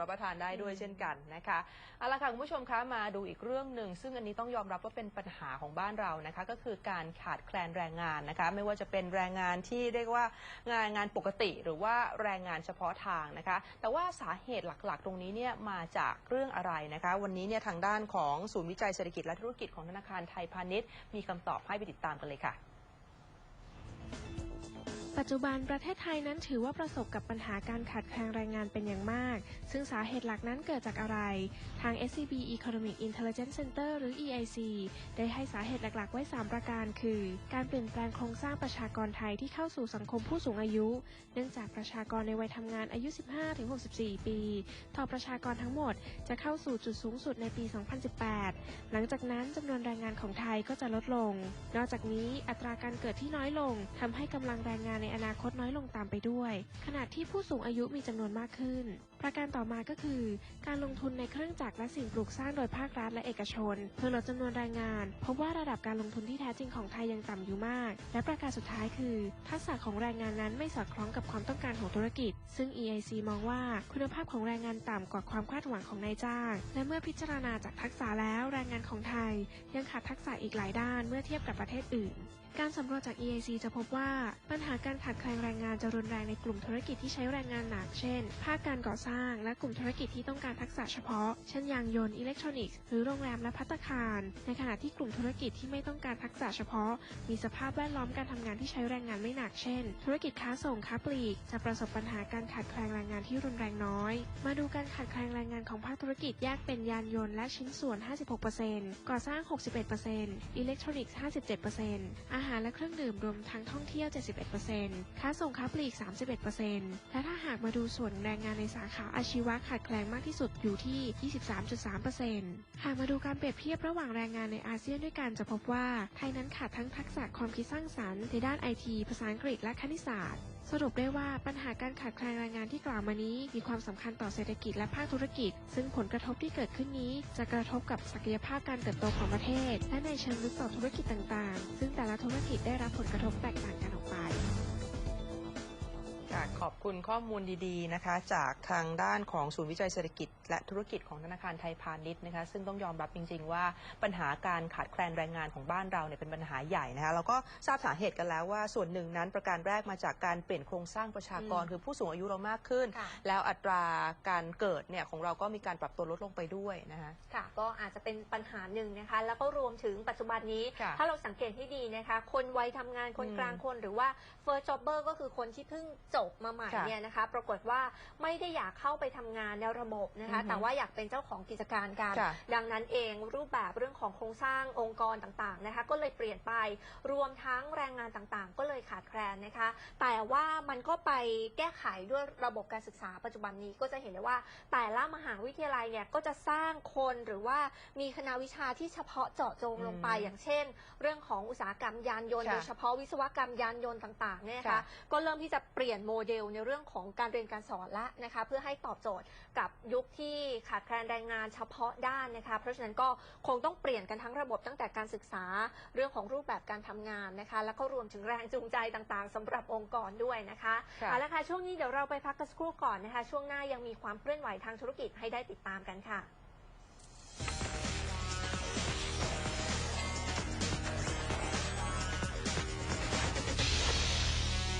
รับประทานได้ด้วยเช่นกันนะคะเอาละค่ะคุณผู้ชมคะมาดูอีกเรื่องหนึ่งซึ่งอันนี้ต้องยอมรับว่าเป็นปัญหาของบ้านเรานะคะ ก็คือการขาดแคลนแรงงานนะคะ ไม่ว่าจะเป็นแรงงานที่เรียกว่างานงานปกติหรือว่าแรงงานเฉพาะทางนะคะ แต่ว่าสาเหตุหลักๆ ตรงนี้เนี่ยมาจากเรื่องอะไรนะคะ วันนี้เนี่ยทางด้านของศูนย์วิจัยเศรษฐกิจและธุรกิจของธนาคารไทยพาณิชย์ มีคำตอบให้ไปติดตามกันเลยค่ะปัจจุบันประเทศไทยนั้นถือว่าประสบกับปัญหาการขาดแคลนแรงงานเป็นอย่างมาก ซึ่งสาเหตุหลักนั้นเกิดจากอะไร ทาง SCB Economic Intelligence Center หรือ EIC ได้ให้สาเหตุหลักๆ ไว้ 3 ประการ คือ การเปลี่ยนแปลงโครงสร้างประชากรไทยที่เข้าสู่สังคมผู้สูงอายุ เนื่องจากประชากรในวัยทำงานอายุ 15-64 ปี ต่อประชากรทั้งหมดจะเข้าสู่จุดสูงสุดในปี 2018 หลังจากนั้นจำนวนแรงงานของไทยก็จะลดลง นอกจากนี้อัตราการเกิดที่น้อยลงทำให้กำลังแรงงานในอนาคตน้อยลงตามไปด้วย ขณะที่ผู้สูงอายุมีจำนวนมากขึ้น ประการต่อ่อมาก็คือ การลงทุนในเครื่องจักรและสิ่งปลูกสร้างโดยภาครัฐและเอกชน เพื่อลดจำนวนแรงงาน พบว่าระดับการลงทุนที่แท้จริงของไทยยังต่ำอยู่มาก และประการสุดท้ายคือ ทักษะของแรงงานนั้นไม่สอดคล้องกับความต้องการของธุรกิจ ซึ่ง EIC มองว่าคุณภาพของแรงงานต่ำกว่าความคาดหวังของนายจ้าง และเมื่อพิจารณาจากทักษะแล้วแรงงานของไทย ยังขาดทักษะอีกหลายด้านเมื่อเทียบกับประเทศอื่นการสำรวจจาก EIC จะพบว่าปัญหาการขาดแคลนแรงงานจะรุนแรงในกลุ่มธุรกิจที่ใช้แรงงานหนัก เช่น ภาคการก่อสร้างและกลุ่มธุรกิจที่ต้องการทักษะเฉพาะ เช่นยางยนต์อิเล็กทรอนิกส์หรือโรงแรมและพัตตาคาร ในขณะที่กลุ่มธุรกิจที่ไม่ต้องการทักษะเฉพาะ มีสภาพแวดล้อมการทำงานที่ใช้แรงงานไม่หนักเช่น ธุรกิจค้าส่งค้าปลีก จะประสบปัญหาการขาดแคลนแรงงานที่รุนแรงน้อย มาดูการขาดแคลนแรงงานของภาคธุรกิจแยกเป็นยานยนต์และชิ้นส่วน 56%ก่อสร้าง 61%อิเล็กทรอนิกส์ 57%อาหารและเครื่องดื่มรวมทั้งท่องเที่ยว 71%ค้าส่งค้าปลีก 31%และถ้าหากมาดูส่วนแรงงานในสาขาอาชีวะขาดแคลนมากที่สุดอยู่ที่ 23.3%หากมาดูการเปรียบเทียบระหว่างแรงงานในอาเซียนด้วยกันจะพบว่า ไทยนั้นขาดทั้งทักษะความคิดสร้างสรรค์ในด้านไอทีภาษาอังกฤษและคณิตศาสตร์สรุปได้ว่าปัญหาการขาดแคลนแรงงานที่กล่าวมานี้ มีความสำคัญต่อเศรษฐกิจและภาคธุรกิจ ซึ่งผลกระทบที่เกิดขึ้นนี้ จะกระทบกับศักยภาพการเติบโตของประเทศ และในเชิงลึกต่อธุรกิจต่างๆ ซึ่งแต่ละธุรกิจได้รับผลกระทบแตกต่างกันออกไป ค่ะขอบคุณข้อมูลดีๆนะคะ จากทางด้านของศูนย์วิจัยเศรษฐกิจ และธุรกิจของธนาคารไทยพาณิชย์นะคะ ซึ่งต้องยอมรับจริง ๆ ว่าปัญหาการขาดแคลนแรงงานของบ้านเราเนี่ยเป็นปัญหาใหญ่นะคะเราก็ทราบสาเหตุกันแล้วว่าส่วนหนึ่งนั้นประการแรกมาจากการเปลี่ยนโครงสร้างประชากรอืมคือผู้สูงอายุเรามากขึ้นค่ะแล้วอัตราการเกิดเนี่ยของเราก็มีการปรับตัวลดลงไปด้วยนะคะค่ะ ก็อาจจะเป็นปัญหาหนึ่งนะคะ แล้วก็รวมถึงปัจจุบันนี้ค่ะถ้าเราสังเกตให้ดีนะคะ คนวัยทำงานคนอืมกลางคนหรือว่า first jobber ก็คือคนที่เพิ่งจบมาใหม่ค่ะเนี่ยนะคะ ปรากฏว่าไม่ได้อยากเข้าไปทำงานในระบบนะคะ อือฮึแต่ว่าอยากเป็นเจ้าของกิจการกัน ค่ะ ดังนั้นเองรูปแบบเรื่องของโครงสร้างองค์กรต่างๆนะคะ ก็เลยเปลี่ยนไปรวมทั้งแรงงานต่างๆ ก็เลยขาดแคลนนะคะ แต่ว่ามันก็ไปแก้ไขด้วยระบบการศึกษาปัจจุบันนี้ก็จะเห็นได้ว่า แต่ละมหาวิทยาลัยเนี่ยก็จะสร้างคนหรือว่ามีคณะวิชาที่เฉพาะเจาะจงลงไปอืมอย่างเช่น เรื่องของอุตสาหกรรมยานยนต์ค่ะโดยเฉพาะวิศวกรรมยานยนต์ต่างๆเนี่ยนะค่ะ คะก็เริ่มที่จะเปลี่ยนโมเดลในเรื่องของการเรียนการสอนละนะคะเพื่อให้ตอบโจทย์กับยุคที่ขาดแคลนแรงงานเฉพาะด้านนะคะเพราะฉะนั้นก็คงต้องเปลี่ยนกันทั้งระบบตั้งแต่การศึกษาเรื่องของรูปแบบการทำงานนะคะ แล้วก็รวมถึงแรงจูงใจต่างๆสำหรับองค์กรด้วยนะคะค่ะเอาละค่ะช่วงนี้เดี๋ยวเราไปพักกันสักครู่ก่อนนะคะ ช่วงหน้ายังมีความเคลื่อนไหวทางธุรกิจให้ได้ติดตามกันค่ะ